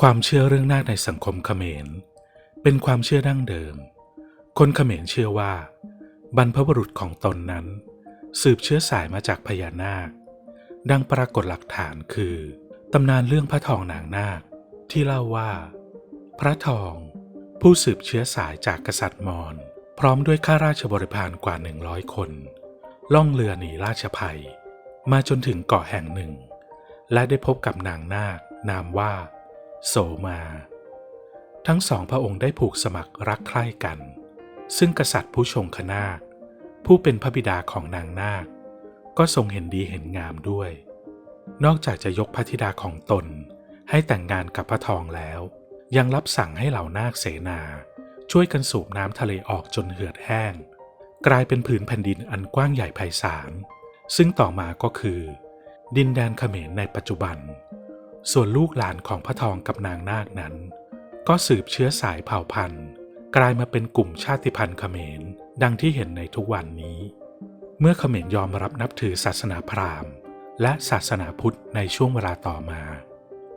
ความเชื่อเรื่องนาคในสังคมเขมร เป็นความเชื่อดั้งเดิม คนเขมรเชื่อว่า บรรพบุรุษของตนนั้น สืบเชื้อสายมาจากพญานาค ดังปรากฏหลักฐานคือตำนานเรื่องพระทองนางนาค ที่เล่าว่า พระทอง ผู้สืบเชื้อสายจากกษัตริย์มอญพร้อมด้วยข้าราชบริพารกว่าหนึ่งร้อยคน ล่องเรือหนีราชภัย มาจนถึงเกาะแห่งหนึ่ง และได้พบกับนางนาคนามว่า โสมา ทั้งสองพระองค์ได้ผูกสมัครรักใคร่กัน ซึ่งกษัตริย์ผู้ชงคนาค ผู้เป็นพระบิดาของนางนาค ก็ทรงเห็นดีเห็นงามด้วย นอกจากจะยกพระธิดาของตนให้แต่งงานกับพระทองแล้ว ยังรับสั่งให้เหล่านาคเสนา ช่วยกันสูบน้ำทะเลออกจนเหือดแห้ง กลายเป็นผืนแผ่นดินอันกว้างใหญ่ไพศาลซึ่งต่อมาก็คือ ดินแดนเขมรในปัจจุบัน ส่วนลูกหลานของพระทองกับนางนาคนั้น ก็สืบเชื้อสายเผ่าพันธุ์ กลายมาเป็นกลุ่มชาติพันธุ์เขมร ดังที่เห็นในทุกวันนี้ เมื่อเขมรยอมรับนับถือศาสนาพราหมณ์ และศาสนาพุทธในช่วงเวลาต่อมา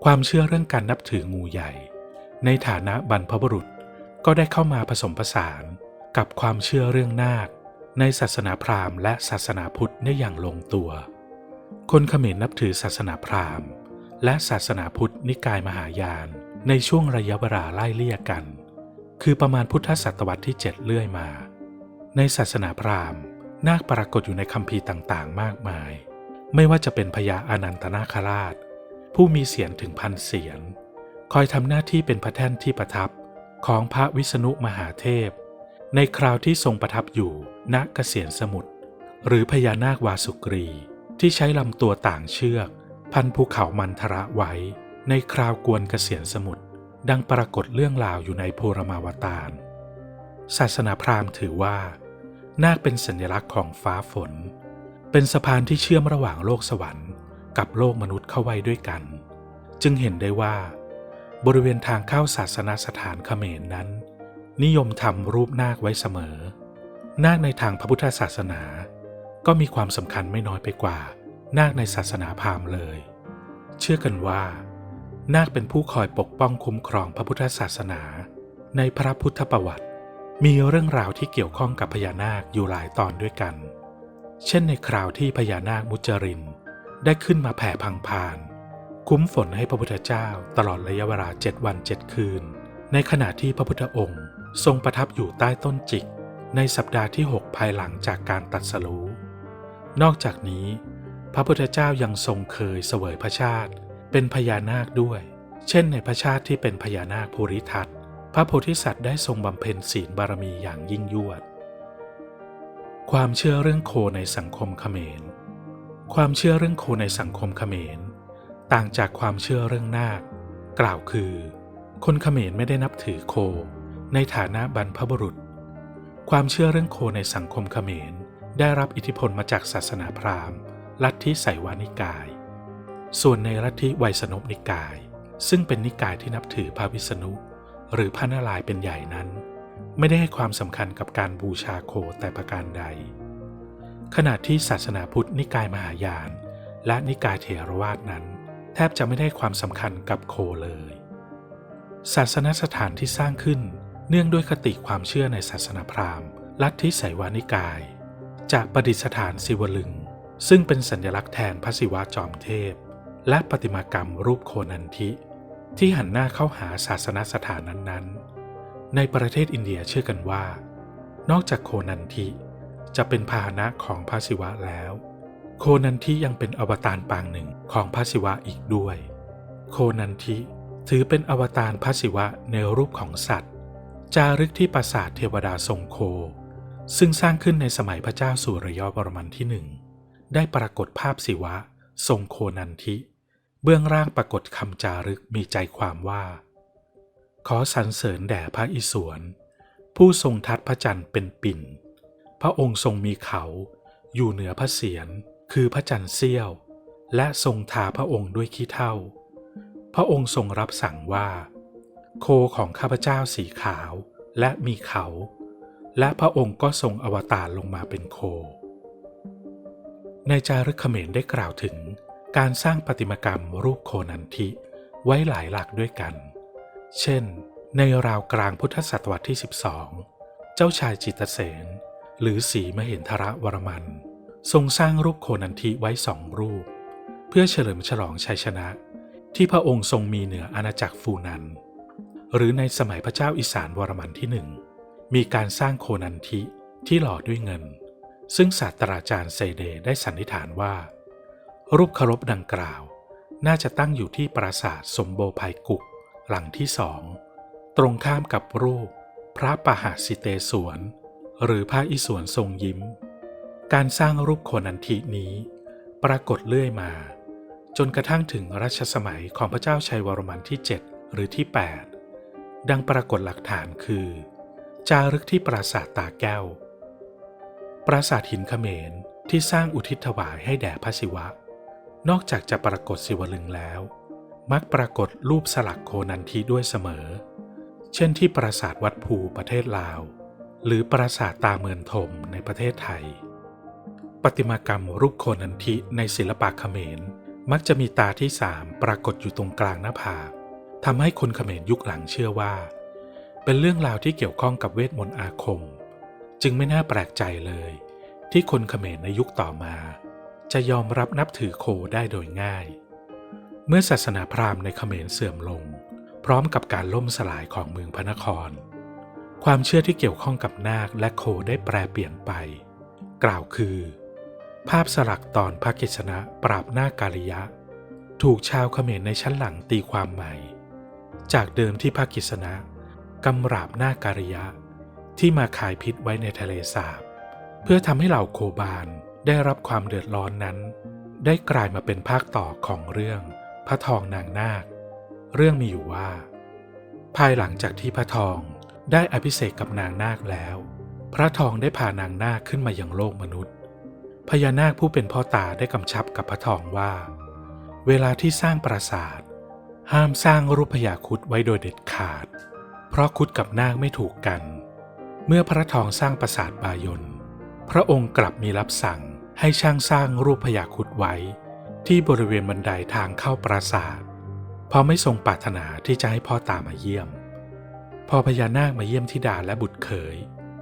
ความเชื่อเรื่องการนับถืองูใหญ่ ในฐานะบรรพบุรุษก็ได้เข้ามาผสมผสานกับความเชื่อเรื่องนาค ในศาสนาพราหมณ์และศาสนาพุทธได้อย่างลงตัว คนเขมรนับถือศาสนาพราหมณ์ และศาสนาพุทธนิกายมหายาน ในช่วงระยะเวลาไล่เลี่ยกัน คือประมาณพุทธศตวรรษที่ 7เลื่อยมา ในศาสนาพราหมณ์ นาคปรากฏอยู่ในคัมภีร์ต่างๆ มากมาย ไม่ว่าจะเป็นพญาอนันตนาคราช ผู้มีเสียงถึงพันเสียงคอยทำหน้าที่เป็นพระแท่นที่ประทับของพระวิษณุมหาเทพ ในคราวที่ทรงประทับอยู่ณเกษียนสมุทรหรือพญานาควาสุกรีที่ใช้ลำตัวต่างเชือก พันภูเขามันทระไว้ ในคราวกวนเกษียนสมุทรดังปรากฏเรื่องราวอยู่ในโพรมาวตาร ศาสนาพราหมณ์ถือว่า นาคเป็นสัญลักษณ์ของฟ้าฝน เป็นสะพานที่เชื่อมระหว่างโลกสวรรค์ กับโลกมนุษย์เข้าไว้ด้วยกัน จึงเห็นได้ว่า บริเวณทางเข้าศาสนาสถานเขมรนั้น นิยมทำรูปนาคไว้เสมอ นาคในทางพระพุทธศาสนา ก็มีความสำคัญไม่น้อยไปกว่า นาคในศาสนาพราหมณ์เลย เชื่อกันว่า นาคเป็นผู้คอยปกป้องคุ้มครองพระพุทธศาสนา ในพระพุทธประวัติ มีเรื่องราวที่เกี่ยวข้องกับพญานาคอยู่หลายตอนด้วยกัน เช่นในคราวที่พญานาคมุจริน ได้ขึ้นมาแผ่พังพาน คุ้มฝนให้พระพุทธเจ้าตลอดระยะเวลาเจ็ดวันเจ็ดคืน ในขณะที่พระพุทธองค์ทรงประทับอยู่ใต้ต้นจิก ในสัปดาห์ที่ 6 ภายหลังจากการตัดสรู้นอกจากนี้ พระพุทธเจ้ายังทรงเคยเสวยพระชาติ เป็นพญานาคด้วย เช่นในพระชาติที่เป็นพญานาคภูริทัตพระโพธิสัตว์ได้ทรงบำเพ็ญศีลบารมีอย่างยิ่งยวด ความเชื่อเรื่องโคในสังคมเขมร ความเชื่อเรื่องโคในสังคมเขมร ต่างจากความเชื่อเรื่องนาค กล่าวคือ คนเขมรไม่ได้นับถือโค ในฐานะบรรพบุรุษ ความเชื่อเรื่องโคในสังคมเขมร ได้รับอิทธิพลมาจากศาสนาพราหมณ์ ลัทธิไสวานิกาย ส่วนในลัทธิไวยสนพนิกาย ซึ่งเป็นนิกายที่นับถือพระวิษณุ หรือพระนารายณ์เป็นใหญ่นั้น ไม่ได้ให้ความสำคัญกับการบูชาโคแต่ประการใด ขณะที่ศาสนาพุทธนิกายมหายาน และนิกายเถรวาทนั้น แทบจะไม่ได้ความสำคัญกับโคเลย ศาสนสถานที่สร้างขึ้น เนื่องด้วยคติความเชื่อในศาสนาพราหมณ์ ลัทธิไสวานิกาย จะประดิษฐานศิวลึง ซึ่งเป็นสัญลักษณ์แทนพระศิวะจอมเทพ และประติมากรรมรูปโคนันทิ ที่หันหน้าเข้าหาศาสนสถานนั้นๆ ในประเทศอินเดียเชื่อกันว่า นอกจากโคนันทิจะเป็นพาหนะของพระศิวะแล้ว โคนันทิยังเป็นอวตารปางหนึ่งของพระศิวะอีกด้วย โคนันทิถือเป็นอวตารพระศิวะในรูปของสัตว์ จารึกที่ปราสาทเทวดาทรงโค ซึ่งสร้างขึ้นในสมัยพระเจ้าสุริยบรมันที่หนึ่ง ได้ปรากฏภาพศิวะ ทรงโคนันทิ เบื้องล่างปรากฏคำจารึกมีใจความว่า ขอสรรเสริญแด่พระอิศวร ผู้ทรงทัดพระจันทร์เป็นปิ่น พระองค์ทรงมีเขาอยู่เหนือพระเศียรคือพระจันทร์เสี้ยว และทรงทาพระองค์ด้วยขี้เถ้าพระองค์ทรงรับสั่งว่า โคของข้าพเจ้าสีขาวและมีเขา และพระองค์ก็ทรงอวตารลงมาเป็นโค ในจารึกเขมรได้กล่าวถึงการสร้างประติมากรรมรูปโคนันทิไว้หลายหลักด้วยกัน เช่น ในราวกลางพุทธศตวรรษที่ 12 เจ้าชายจิตเสน หรือสีมเหินทรวรมัน ทรงสร้างรูปโคนันทิไว้สองรูป เพื่อเฉลิมฉลองชัยชนะ ที่พระองค์ทรงมีเหนืออาณาจักรฟูนัน หรือในสมัยพระเจ้าอิสานวรมันที่หนึ่งมีการสร้างโคนันทิที่หล่อด้วยเงิน ซึ่งศาสตราจารย์เซเดได้สันนิษฐานว่า รูปเคารพดังกล่าว น่าจะตั้งอยู่ที่ปราสาทสมโบภัยกุกหลังที่สอง ตรงข้ามกับรูป พระปหาสิเตสวน หรือพระอิศวรทรงยิ้ม การสร้างรูปโคนันทินี้ ปรากฏเรื่อยมา จนกระทั่งถึงรัชสมัยของพระเจ้าชัยวรมันที่ 7 หรือที่ 8 ดังปรากฏหลักฐานคือ จารึกที่ปราสาทตาแก้ว ปราสาทหินเขมรที่สร้างอุทิศถวายให้แด่พระศิวะ นอกจากจะปรากฏศิวลึงแล้ว มักปรากฏรูปสลักโคนันทีด้วยเสมอ เช่นที่ปราสาทวัดภูประเทศลาว หรือปราสาทตาเมือนถมในประเทศไทยประติมากรรมรูปโคนันทิในศิลปะเขมร มักจะมีตาที่สามปรากฏอยู่ตรงกลางหน้าผากทำให้คนเขมรยุคหลังเชื่อว่า เป็นเรื่องราวที่เกี่ยวข้องกับเวทมนต์อาคม จึงไม่น่าแปลกใจเลย ที่คนเขมรในยุคต่อมา จะยอมรับนับถือโคได้โดยง่าย เมื่อศาสนาพราหมณ์ในเขมรเสื่อมลง พร้อมกับการล่มสลายของเมืองพระนคร ความเชื่อที่เกี่ยวข้องกับนาคและโคได้แปรเปลี่ยนไป กล่าวคือ ภาพสลักตอนพระกิษณะปราบนาคกาลิยะ ถูกชาวเขมรในชั้นหลังตีความใหม่ จากเดิมที่พระกิษณะกำราบนาคการิยะ ที่มาขายพิษไว้ในทะเลสาบ เพื่อทำให้เหล่าโคบานได้รับความเดือดร้อนนั้น ได้กลายมาเป็นภาคต่อของเรื่อง พระทองนางนาค เรื่องมีอยู่ว่า ภายหลังจากที่พระทองได้อภิเษกกับนางนาคแล้ว พระทองได้พานางนาคขึ้นมายังโลกมนุษย์ พญานาคผู้เป็นพ่อตาได้กำชับกับพระทองว่า เวลาที่สร้างปราสาท ห้ามสร้างรูปพญาคุดไว้โดยเด็ดขาด เพราะคุดกับนาคไม่ถูกกัน เมื่อพระทองสร้างปราสาทบายน พระองค์กลับมีรับสั่งให้ช่างสร้างรูปพญาคุดไว้ ที่บริเวณบันไดทางเข้าปราสาทเพราะไม่ทรงปรารถนาที่จะให้พ่อตามาเยี่ยม พอพญานาคมาเยี่ยมธิดาและบุตรเขย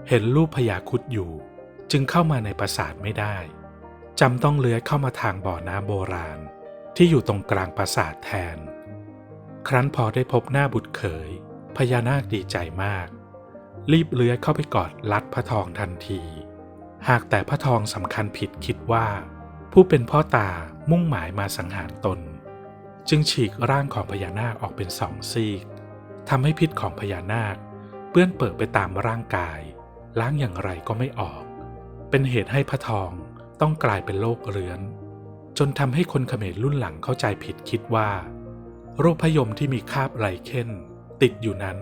เห็นรูปพญาคุดอยู่ จึงเข้ามาในปราสาทไม่ได้จำต้องเลื้อยเข้ามาทางบ่อน้ำโบราณ ที่อยู่ตรงกลางปราสาทแทน ครั้นพอได้พบหน้าบุตรเขย พญานาคดีใจมาก รีบเลื้อยเข้าไปกอดลัดพระทองทันที หากแต่พระทองสำคัญผิดคิดว่า ผู้เป็นพ่อตามุ่งหมายมาสังหารตน จึงฉีกร่างของพญานาคออกเป็นสองซีกทำให้พิษของพญานาค เปื้อนเปิดไปตามร่างกาย ล้างอย่างไรก็ไม่ออก เป็นเหตุให้พระทองต้องกลายเป็นโรคเรื้อน จนทำให้คนเขมรรุ่นหลังเข้าใจผิดคิดว่า โรคพยมที่มีคราบไรเข้น ติดอยู่นั้น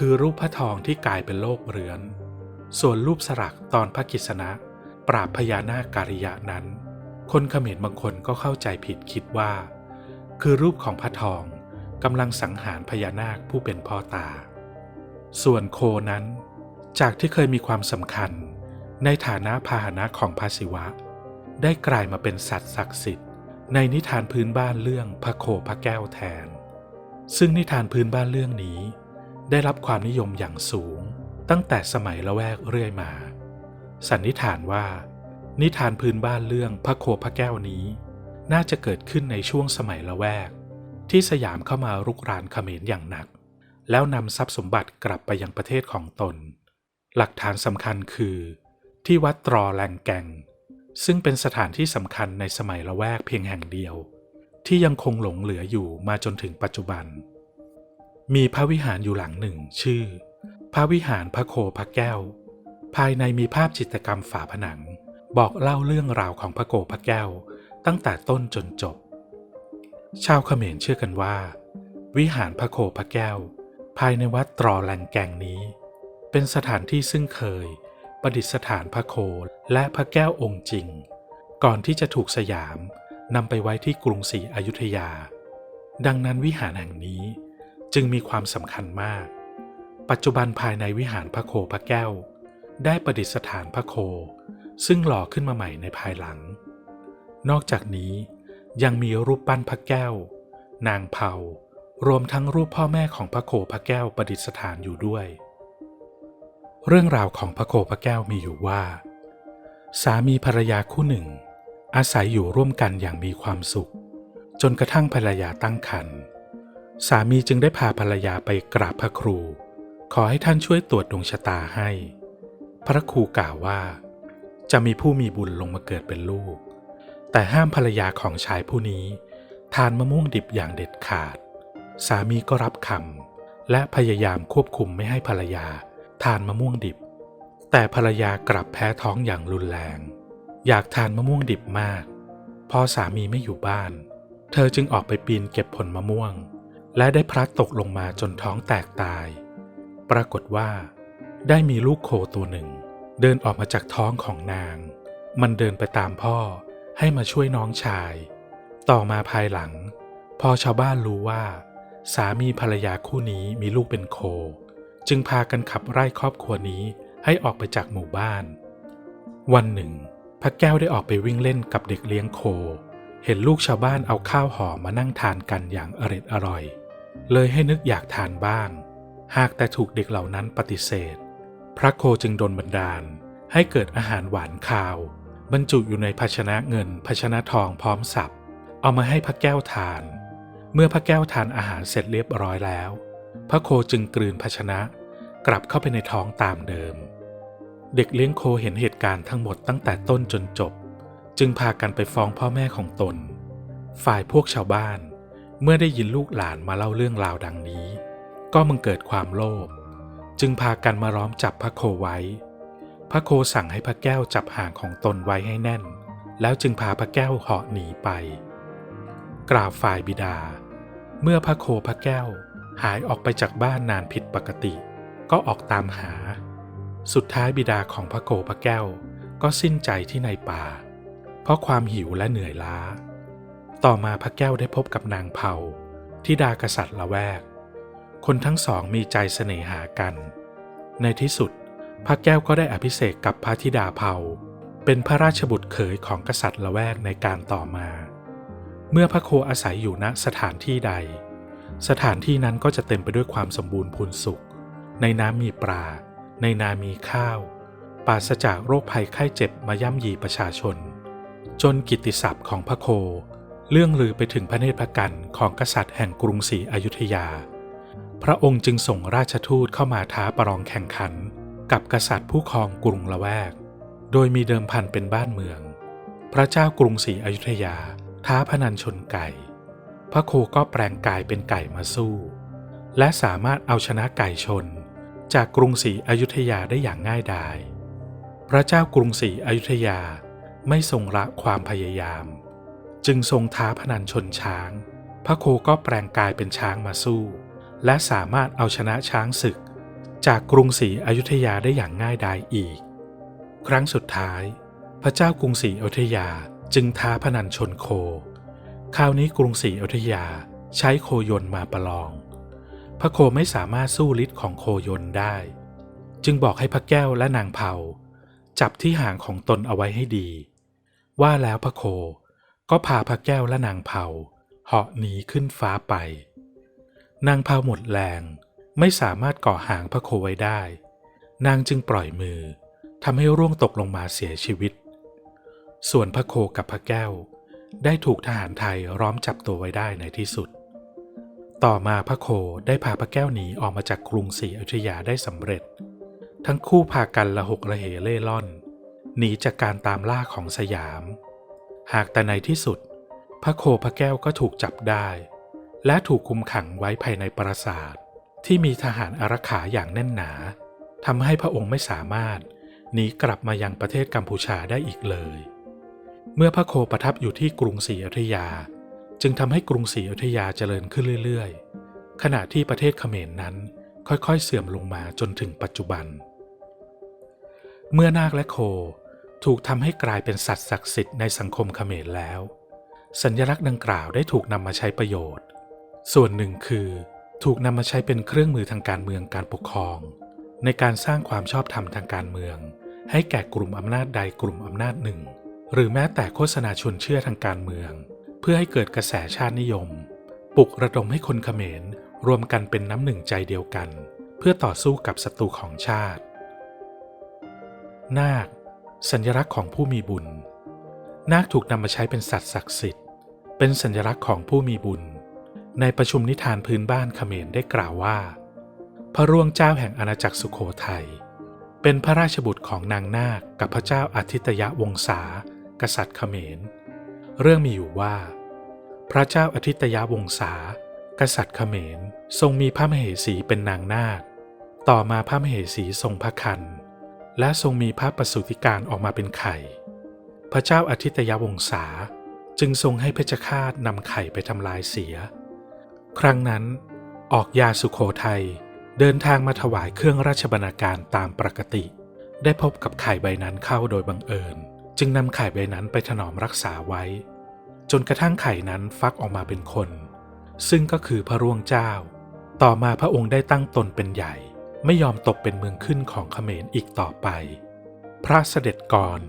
คือรูปพระทองที่กลายเป็นโรคเรือน ส่วนรูปสลักตอนพระกิษณะ ปราบพญานาคการิยะนั้น คนเขมรบางคนก็เข้าใจผิดคิดว่า คือรูปของพระทองกำลังสังหารพญานาคผู้เป็นพ่อตา ส่วนโคนั้น จากที่เคยมีความสำคัญ ในฐานะพาหนะของพระศิวะ ได้กลายมาเป็นสัตว์ศักดิ์สิทธิ์ ในนิทานพื้นบ้านเรื่องพระโคพระแก้วแทน ซึ่งนิทานพื้นบ้านเรื่องนี้ ได้รับความนิยมอย่างสูง ตั้งแต่สมัยละแวกเรื่อยมา สันนิษฐานว่า นิทานพื้นบ้านเรื่องพระโคพระแก้วนี้ น่าจะเกิดขึ้นในช่วงสมัยละแวก ที่สยามเข้ามารุกรานเขมรอย่างหนัก แล้วนำทรัพย์สมบัติกลับไปยังประเทศของตน หลักฐานสำคัญคือ ที่วัดตรอแลงแกงซึ่งเป็นสถานที่สำคัญในสมัยละแวกเพียงแห่งเดียว ที่ยังคงหลงเหลืออยู่มาจนถึงปัจจุบัน มีพระวิหารอยู่หลังหนึ่งชื่อ พระวิหารพระโคพระแก้ว ภายในมีภาพจิตรกรรมฝาผนัง บอกเล่าเรื่องราวของพระโกพระแก้ว ตั้งแต่ต้นจนจบ ชาวเขมรเชื่อกันว่า วิหารพระโคพระแก้ว ภายในวัดตรอแลงแกงนี้ เป็นสถานที่ซึ่งเคย ประดิษฐานพระโคและพระแก้วองค์จริง ก่อนที่จะถูกสยามนำไปไว้ที่กรุงศรีอยุธยา ดังนั้นวิหารแห่งนี้ จึงมีความสำคัญมาก ปัจจุบันภายในวิหารพระโคพระแก้ว ได้ประดิษฐานพระโค ซึ่งหล่อขึ้นมาใหม่ในภายหลัง นอกจากนี้ยังมีรูปปั้นพระแก้ว นางเผารวมทั้งรูปพ่อแม่ของพระโคพระแก้วประดิษฐานอยู่ด้วย เรื่องราวของพระโคพระแก้วมีอยู่ว่า สามีภรรยาคู่หนึ่ง อาศัยอยู่ร่วมกันอย่างมีความสุข จนกระทั่งภรรยาตั้งครรภ์ สามีจึงได้พาภรรยาไปกราบพระครู ขอให้ท่านช่วยตรวจดวงชะตาให้ พระครูกล่าวว่า จะมีผู้มีบุญลงมาเกิดเป็นลูก แต่ห้ามภรรยาของชายผู้นี้ ทานมะม่วงดิบอย่างเด็ดขาด สามีก็รับคำและพยายามควบคุมไม่ให้ภรรยา ทานมะม่วงดิบ แต่ภรรยากลับแพ้ท้องอย่างรุนแรง อยากทานมะม่วงดิบมาก พอสามีไม่อยู่บ้าน เธอจึงออกไปปีนเก็บผลมะม่วง และได้พลัดตกลงมาจนท้องแตกตาย ปรากฏว่า ได้มีลูกโคตัวหนึ่ง เดินออกมาจากท้องของนาง มันเดินไปตามพ่อให้มาช่วยน้องชาย ต่อมาภายหลัง พอชาวบ้านรู้ว่า สามีภรรยาคู่นี้มีลูกเป็นโค จึงพากันขับไล่ครอบครัวนี้ให้ออกไปจากหมู่บ้าน วันหนึ่งพระแก้วได้ออกไปวิ่งเล่นกับเด็กเลี้ยงโค เห็นลูกชาวบ้านเอาข้าวห่อมานั่งทานกันอย่างอร็ดอร่อย เลยให้นึกอยากทานบ้าง หากแต่ถูกเด็กเหล่านั้นปฏิเสธ พระโคจึงดลบันดาล ให้เกิดอาหารหวานคาว บรรจุอยู่ในภาชนะเงินภาชนะทองพร้อมสับ เอามาให้พระแก้วทาน เมื่อพระแก้วทานอาหารเสร็จเรียบร้อยแล้ว พระโคจึงกลืนภาชนะ กลับเข้าไปในท้องตามเดิม เด็กเลี้ยงโคเห็นเหตุการณ์ทั้งหมดตั้งแต่ต้นจนจบ จึงพากันไปฟ้องพ่อแม่ของตน ฝ่ายพวกชาวบ้าน เมื่อได้ยินลูกหลานมาเล่าเรื่องราวดังนี้ ก็มึงเกิดความโลภจึงพากันมาล้อมจับพระโคไว้ พระโคสั่งให้พระแก้วจับหางของตนไว้ให้แน่น แล้วจึงพาพระแก้วเหาะหนีไป กราบฝ่ายบิดา เมื่อพระโคพระแก้วหายออกไปจากบ้านนานผิดปกติ ก็ออกตามหา สุดท้ายบิดาของพระโคพระแก้วก็สิ้นใจที่ในป่า เพราะความหิวและเหนื่อยล้า ต่อมาพระแก้วได้พบกับนางเผาที่ดากษัตริย์ละแวก คนทั้งสองมีใจเสน่หากัน ในที่สุด พระแก้วก็ได้อภิเษกกับพระธิดาเผาเป็นพระราชบุตรเขยของกษัตริย์ละแวกในการต่อมา เมื่อพระโคอาศัยอยู่ณสถานที่ใด สถานที่นั้นก็จะเต็มไปด้วยความสมบูรณ์พูนสุข ในน้ำมีปลา ในนามีข้าว ปราศจากโรคภัยไข้เจ็บมาย่ำยีประชาชน จนกิตติศัพท์ของพระโค เรื่องลือไปถึงพระเนตรพระกันของกษัตริย์แห่งกรุงศรีอยุธยา พระองค์จึงส่งราชทูตเข้ามาท้าประลองแข่งขัน กับกษัตริย์ผู้ครองกรุงละแวก โดยมีเดิมพันเป็นบ้านเมือง พระเจ้ากรุงศรีอยุธยา ท้าพนันชนไก่ พระโคก็แปลงกายเป็นไก่มาสู้ และสามารถเอาชนะไก่ชน จากกรุงศรีอยุธยาได้อย่างง่ายดาย พระเจ้ากรุงศรีอยุธยาไม่ทรงละความพยายาม จึงทรงท้าพนันชนช้าง พระโคก็แปลงกายเป็นช้างมาสู้ และสามารถเอาชนะช้างศึก จากกรุงศรีอยุธยาได้อย่างง่ายดายอีก ครั้งสุดท้าย พระเจ้ากรุงศรีอยุธยาจึงท้าพนันชนโค คราวนี้กรุงศรีอยุธยาใช้โคยนมาประลอง พระโคไม่สามารถสู้ฤทธิ์ของโคยนได้ จึงบอกให้พระแก้วและนางเผาจับที่หางของตนเอาไว้ให้ดี ว่าแล้วพระโค ก็พาพระแก้วและนางเผาเหาะหนีขึ้นฟ้าไป นางเผาหมดแรงไม่สามารถเกาะหางพระโคไว้ได้ นางจึงปล่อยมือทำให้ร่วงตกลงมาเสียชีวิต ส่วนพระโคกับพระแก้ว ได้ถูกทหารไทยร้อมจับตัวไว้ได้ในที่สุด ต่อมาพระโคได้พาพระแก้วหนีออกมาจากกรุงศรีอยุธยาได้สำเร็จ ทั้งคู่พากันละหกระเหเล่ร่อน หนีจากการตามล่าของสยาม หากแต่ในที่สุด พระโคพระแก้วก็ถูกจับได้ และถูกคุมขังไว้ภายในปราสาทที่มีทหารอารักขาอย่างแน่นหนาทำให้พระองค์ไม่สามารถหนีกลับมายังประเทศกัมพูชาได้อีกเลย เมื่อพระโคประทับอยู่ที่กรุงศรีอยุธยา จึงทำให้กรุงศรีอยุธยาเจริญขึ้นเรื่อยๆ ขณะที่ประเทศเขมรนนั้นค่อยๆ เสื่อมลงมาจนถึงปัจจุบัน เมื่อนาคและโค ถูกทำให้กลายเป็นสัตว์ศักดิ์สิทธิ์ในสังคมเขมรแล้ว สัญลักษณ์ดังกล่าวได้ถูกนำมาใช้ประโยชน์ ส่วนหนึ่งคือ ถูกนำมาใช้เป็นเครื่องมือทางการเมืองการปกครอง ในการสร้างความชอบธรรมทางการเมือง ให้แก่กลุ่มอำนาจใดกลุ่มอำนาจหนึ่ง หรือแม้แต่โฆษณาชวนเชื่อทางการเมือง เพื่อให้เกิดกระแสชาตินิยม ปลุกระดมให้คนเขมรรวมกันเป็นน้ำหนึ่งใจเดียวกัน เพื่อต่อสู้กับศัตรูของชาติ นาค สัญลักษณ์ของผู้มีบุญ นาคถูกนำมาใช้เป็นสัตว์ศักดิ์สิทธิ์ เป็นสัญลักษณ์ของผู้มีบุญ ในประชุมนิทานพื้นบ้านเขมรได้กล่าวว่า พระร่วงเจ้าแห่งอาณาจักรสุโขทัยเป็นพระราชบุตรของนางนาคกับพระเจ้าอาทิตยวงศากษัตริย์เขมร เรื่องมีอยู่ว่า พระเจ้าอาทิตยวงศากษัตริย์เขมรทรงมีพระมเหสีเป็นนางนาค ต่อมาพระมเหสีทรงพระคัน และทรงมีพระประสูติการออกมาเป็นไข่ พระเจ้าอาทิตยวงศาจึงทรงให้เพชฌฆาตนำไข่ไปทำลายเสีย ครั้งนั้น ออกยาสุโขทัยเดินทางมาถวายเครื่องราชบรรณาการตามปกติ ได้พบกับไข่ใบนั้นเข้าโดยบังเอิญ จึงนำไข่ใบนั้นไปถนอมรักษาไว้ จนกระทั่งไข่นั้นฟักออกมาเป็นคน ซึ่งก็คือพระร่วงเจ้า ต่อมาพระองค์ได้ตั้งตนเป็นใหญ่ ไม่ยอมตกเป็นเมืองขึ้นของเขมรอีกต่อไป พระเสด็จก่อน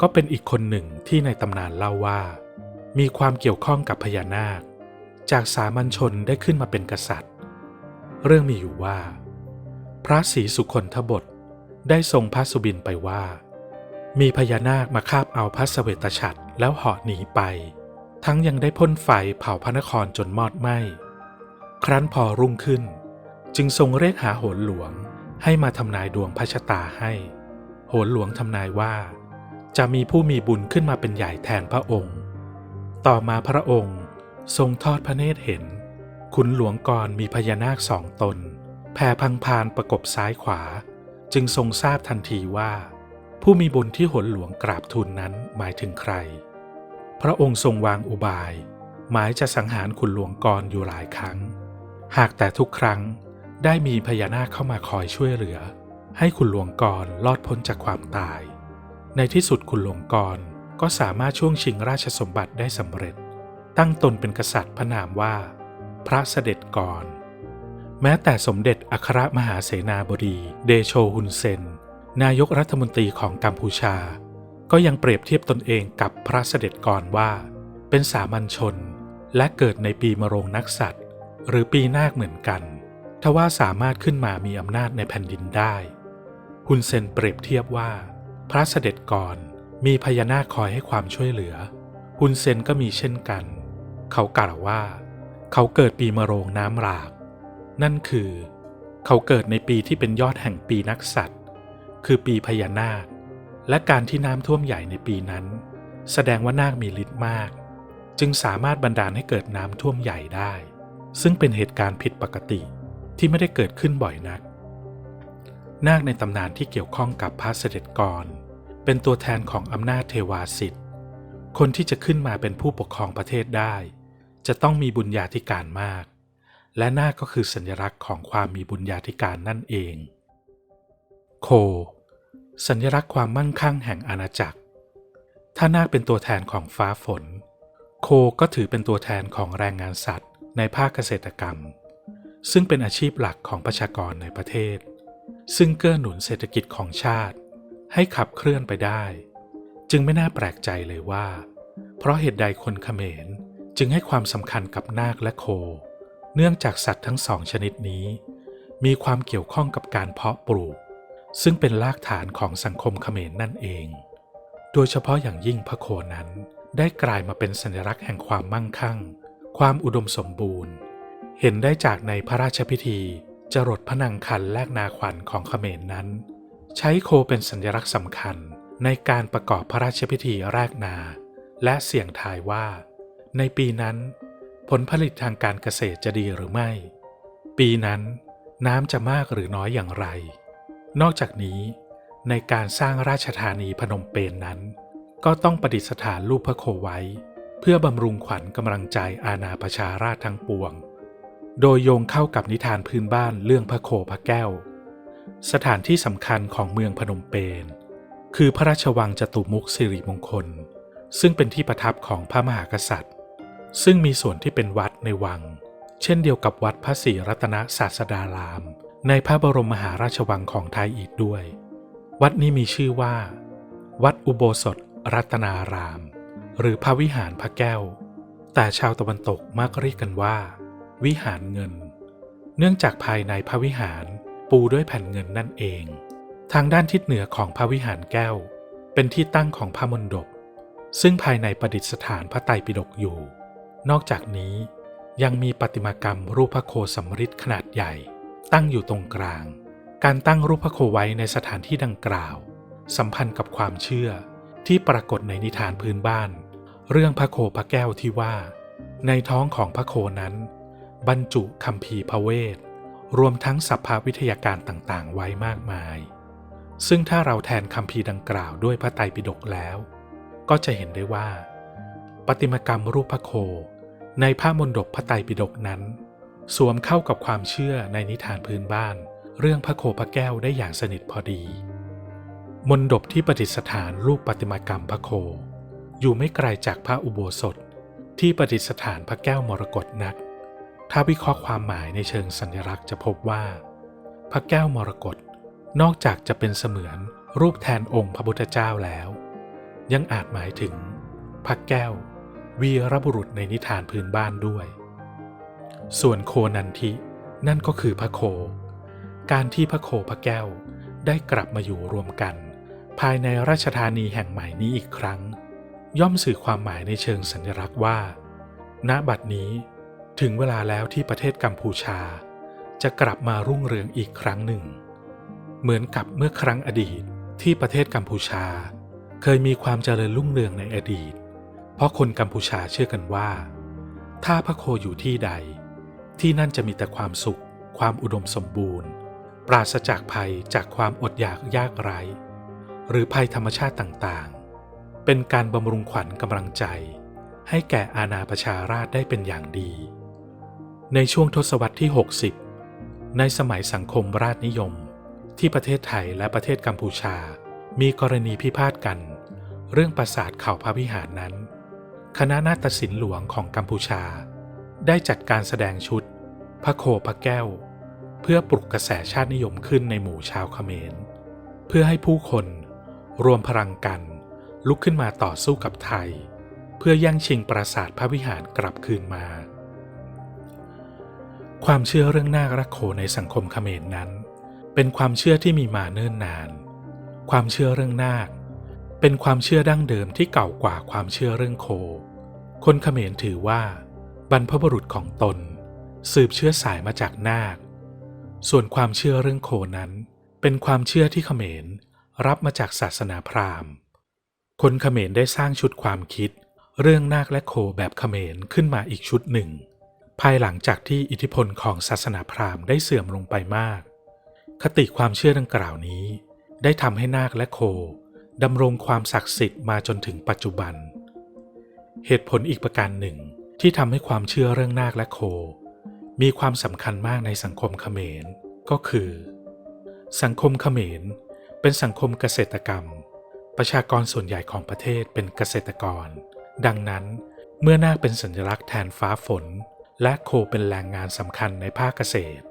ก็เป็นอีกคนหนึ่งที่ในตำนานเล่าว่า มีความเกี่ยวข้องกับพญานาค จากสามัญชนได้ขึ้นมาเป็นกษัตริย์ เรื่องมีอยู่ว่า พระศรีสุคนทบทได้ทรงพระสุบินไปว่า มีพญานาคมาคาบเอาพระเสเวตฉัตรแล้วเหาะหนีไป ทั้งยังได้พ่นไฟเผาพระนครจนมอดไหม้ ครั้นพอรุ่งขึ้น จึงทรงเรียกหาโหนหลวงให้มาทำนายดวงพระชะตาให้ โหนหลวงทำนายว่า จะมีผู้มีบุญขึ้นมาเป็นใหญ่แทนพระองค์ ต่อมาพระองค์ทรงทอดพระเนตรเห็น ขุนหลวงกรมีพญานาคสองตน แผ่พังพานประกบซ้ายขวา จึงทรงทราบทันทีว่า ผู้มีบุญที่หนหลวงกราบทูลนั้นหมายถึงใคร พระองค์ทรงวางอุบาย หมายจะสังหารขุนหลวงกรอยู่หลายครั้ง หากแต่ทุกครั้ง ได้มีพญานาคเข้ามาคอยช่วยเหลือ ให้ขุนหลวงกรรอดพ้นจากความตาย ในที่สุดขุนหลวงกรก็สามารถช่วงชิงราชสมบัติได้สำเร็จ ตั้งตนเป็นกษัตริย์พระนามว่า พระเสด็จก่อนแม้แต่สมเด็จอัครมหาเสนาบดีเดโชฮุนเซน นายกรัฐมนตรีของกัมพูชา ก็ยังเปรียบเทียบตนเองกับพระเสด็จก่อนว่า เป็นสามัญชน และเกิดในปีมะโรงนักษัตริย์ หรือปีนาคเหมือนกัน ทว่าสามารถขึ้นมามีอำนาจในแผ่นดินได้ ฮุนเซนเปรียบเทียบว่า พระเสด็จก่อนมีพญานาคคอยให้ความช่วยเหลือ ฮุนเซนก็มีเช่นกัน เขากล่าวว่า เขาเกิดปีมะโรงน้ำหลาก นั่นคือ เขาเกิดในปีที่เป็นยอดแห่งปีนักษัตริย์คือปีพญานาค และการที่น้ำท่วมใหญ่ในปีนั้น แสดงว่านาคมีฤทธิ์มาก จึงสามารถบันดาลให้เกิดน้ำท่วมใหญ่ได้ ซึ่งเป็นเหตุการณ์ผิดปกติ ที่ไม่ได้เกิดขึ้นบ่อยนัก นาคในตำนานที่เกี่ยวข้องกับพระเสด็จก่อนเป็นตัวแทนของอำนาจเทวาสิทธิ์ คนที่จะขึ้นมาเป็นผู้ปกครองประเทศได้ จะต้องมีบุญญาธิการมาก และนาคก็คือสัญลักษณ์ของความมีบุญญาธิการนั่นเอง โค สัญลักษณ์ความมั่งคั่งแห่งอาณาจักร ถ้านาคเป็นตัวแทนของฟ้าฝน โคก็ถือเป็นตัวแทนของแรงงานสัตว์ในภาคเกษตรกรรม ซึ่งเป็นอาชีพหลักของประชากรในประเทศ ซึ่งเกื้อหนุนเศรษฐกิจของชาติ ให้ขับเคลื่อนไปได้ จึงไม่น่าแปลกใจเลยว่า เพราะเหตุใดคนเขมรจึงให้ความสำคัญกับนาคและโค เนื่องจากสัตว์ทั้งสองชนิดนี้ มีความเกี่ยวข้องกับการเพาะปลูก ซึ่งเป็นรากฐานของสังคมเขมรนั่นเอง โดยเฉพาะอย่างยิ่งพระโคนั้นได้กลายมาเป็นสัญลักษณ์แห่งความมั่งคั่ง ความอุดมสมบูรณ์ เห็นได้จากในพระราชพิธี จรดพนังคันแลกนาขวัญของเขมรนั้น ใช้โคเป็นสัญลักษณ์สำคัญในการประกอบพระราชพิธีแรกนา และเสี่ยงทายว่า ในปีนั้น ผลผลิตทางการเกษตรจะดีหรือไม่ ปีนั้นน้ำจะมากหรือน้อยอย่างไร นอกจากนี้ ในการสร้างราชธานีพนมเปญนนั้น ก็ต้องประดิษฐานรูปพระโคไว้ เพื่อบำรุงขวัญกำลังใจอาณาประชาราชทั้งปวง โดยโยงเข้ากับนิทานพื้นบ้านเรื่องพระโคพระแก้ว สถานที่สำคัญของเมืองพนมเปญคือพระราชวังจตุมุกสิริมงคล ซึ่งเป็นที่ประทับของพระมหากษัตริย์ ซึ่งมีส่วนที่เป็นวัดในวัง เช่นเดียวกับวัดพระศรีรัตนศาสดาราม ในพระบรมมหาราชวังของไทยอีกด้วย วัดนี้มีชื่อว่า วัดอุโบสถรัตนาราม หรือพระวิหารพระแก้ว แต่ชาวตะวันตกมักเรียกกันว่า วิหารเงิน เนื่องจากภายในพระวิหารปูด้วยแผ่นเงินนั่นเอง ทางด้านทิศเหนือของพระวิหารแก้ว เป็นที่ตั้งของพระมณฑปซึ่งภายในประดิษฐานพระไตรปิฎกอยู่ นอกจากนี้ยังมีประติมากรรมรูปพระโคสำริดขนาดใหญ่ ตั้งอยู่ตรงกลาง การตั้งรูปพระโคไว้ในสถานที่ดังกล่าว สัมพันธ์กับความเชื่อที่ปรากฏในนิทานพื้นบ้าน เรื่องพระโคพระแก้วที่ว่า ในท้องของพระโคนั้น บรรจุคำพีพระเวท รวมทั้งสัพพวิทยาการต่างๆ ไว้มากมาย ซึ่งถ้าเราแทนคำพีดังกล่าวด้วยพระไตรปิฎกแล้ว ก็จะเห็นได้ว่าประติมากรรมรูปพระโค ในพระมณฑปพระไตรปิฎกนั้น สวมเข้ากับความเชื่อในนิทานพื้นบ้าน เรื่องพระโคพระแก้วได้อย่างสนิทพอดี มณฑปที่ประดิษฐานรูปประติมากรรมพระโค อยู่ไม่ไกลจากพระอุโบสถที่ประดิษฐานพระแก้วมรกตนัก ถ้าวิเคราะห์ความหมายในเชิงสัญลักษณ์จะพบว่า พระแก้วมรกตนอกจากจะเป็นเสมือนรูปแทนองค์พระพุทธเจ้าแล้ว ยังอาจหมายถึง พระแก้ว วีรบุรุษในนิทานพื้นบ้านด้วย ส่วนโคนันทินั่นก็คือพระโค การที่พระโคพระแก้วได้กลับมาอยู่รวมกัน ภายในราชธานีแห่งใหม่นี้อีกครั้ง ย่อมสื่อความหมายในเชิงสัญลักษณ์ว่า ณบัดนี้ ถึงเวลาแล้วที่ประเทศกัมพูชา จะกลับมารุ่งเรืองอีกครั้งหนึ่ง เหมือนกับเมื่อครั้งอดีตที่ประเทศกัมพูชา เคยมีความเจริญรุ่งเรืองในอดีต เพราะคนกัมพูชาเชื่อกันว่า ถ้าพระโคอยู่ที่ใด ที่นั่นจะมีแต่ความสุข ความอุดมสมบูรณ์ ปราศจากภัยจากความอดอยากยากไร้ หรือภัยธรรมชาติต่างๆ เป็นการบำรุงขวัญกำลังใจ ให้แก่อาณาประชาราษฎร์ได้เป็นอย่างดี ในช่วงทศวรรษที่ 60 ในสมัยสังคมราชนิยม ที่ประเทศไทยและประเทศกัมพูชา มีกรณีพิพาทกัน เรื่องปราสาทเขาพระวิหารนั้น คณะนาฏศิลป์หลวงของกัมพูชา ได้จัดการแสดงชุด พระโคพระแก้ว เพื่อปลุกกระแสชาตินิยมขึ้นในหมู่ชาวเขมร เพื่อให้ผู้คนรวมพลังกัน ลุกขึ้นมาต่อสู้กับไทย เพื่อยั่งชิงปราสาทพระวิหารกลับคืนมา ความเชื่อเรื่องนาครักโคในสังคมเขมรนั้น เป็นความเชื่อที่มีมาเนิ่นนาน ความเชื่อเรื่องนาค เป็นความเชื่อดั้งเดิมที่เก่ากว่าความเชื่อเรื่องโค คนเขมรถือว่า บรรพบุรุษของตน สืบเชื้อสายมาจากนาค ส่วนความเชื่อเรื่องโคนั้น เป็นความเชื่อที่เขมรรับมาจากศาสนาพราหมณ์ คนเขมรได้สร้างชุดความคิด เรื่องนาคและโคแบบเขมรขึ้นมาอีกชุดหนึ่ง ภายหลังจากที่อิทธิพลของศาสนาพราหมณ์ได้เสื่อมลงไปมาก คติความเชื่อดังกล่าวนี้ ได้ทำให้นาคและโคดำรงความศักดิ์สิทธิ์มาจนถึงปัจจุบัน เหตุผลอีกประการหนึ่งที่ทำให้ความเชื่อเรื่องนาคและโค มีความสำคัญมากในสังคมเขมร ก็คือ สังคมเขมร เป็นสังคมเกษตรกรรม ประชากรส่วนใหญ่ของประเทศเป็นเกษตรกร ดังนั้น เมื่อนาคเป็นสัญลักษณ์แทนฟ้าฝน และโคเป็นแรงงานสำคัญในภาคเกษตร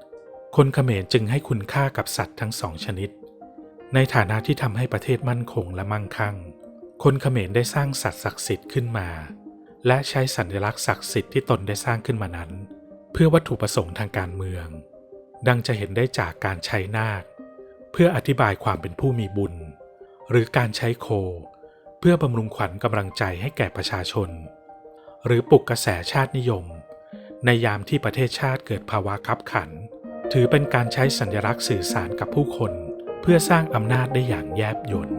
คนเขมรจึงให้คุณค่ากับสัตว์ทั้งสองชนิด ในฐานะที่ทำให้ประเทศมั่นคงและมั่งคั่ง คนเขมรได้สร้างสัตว์ศักดิ์สิทธิ์ขึ้นมา และใช้สัญลักษณ์ศักดิ์สิทธิ์ที่ตนได้สร้างขึ้นมานั้น เพื่อวัตถุประสงค์ทางการเมือง ดังจะเห็นได้จากการใช้นาค เพื่ออธิบายความเป็นผู้มีบุญ หรือการใช้โค เพื่อบำรุงขวัญกำลังใจให้แก่ประชาชน หรือปลุกกระแสชาตินิยม ในยามที่ประเทศชาติเกิดภาวะคับขัน ถือเป็นการใช้สัญลักษณ์สื่อสารกับผู้คน เพื่อสร้างอำนาจได้อย่างแยบยล